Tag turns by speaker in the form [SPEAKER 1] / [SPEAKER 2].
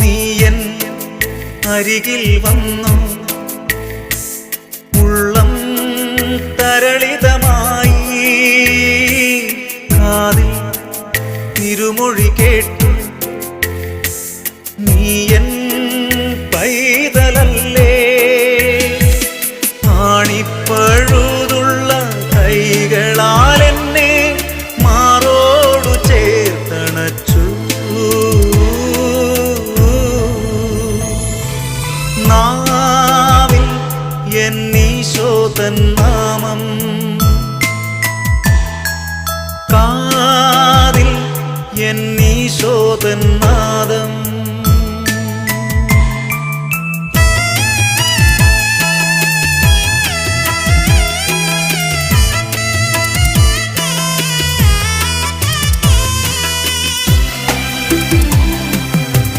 [SPEAKER 1] നീയൻ അരികിൽ വന്നു. ഉള്ളം തരളിതമായി. കാതിൽ തിരുമൊഴി കേട്ടു. നീയൻ പൈതലല്ലേ? ആണിപ്പഴുതുള്ള നാവിൽ എന്നീശോ നാമം. കാതിൽ എന്നീശോ നാമം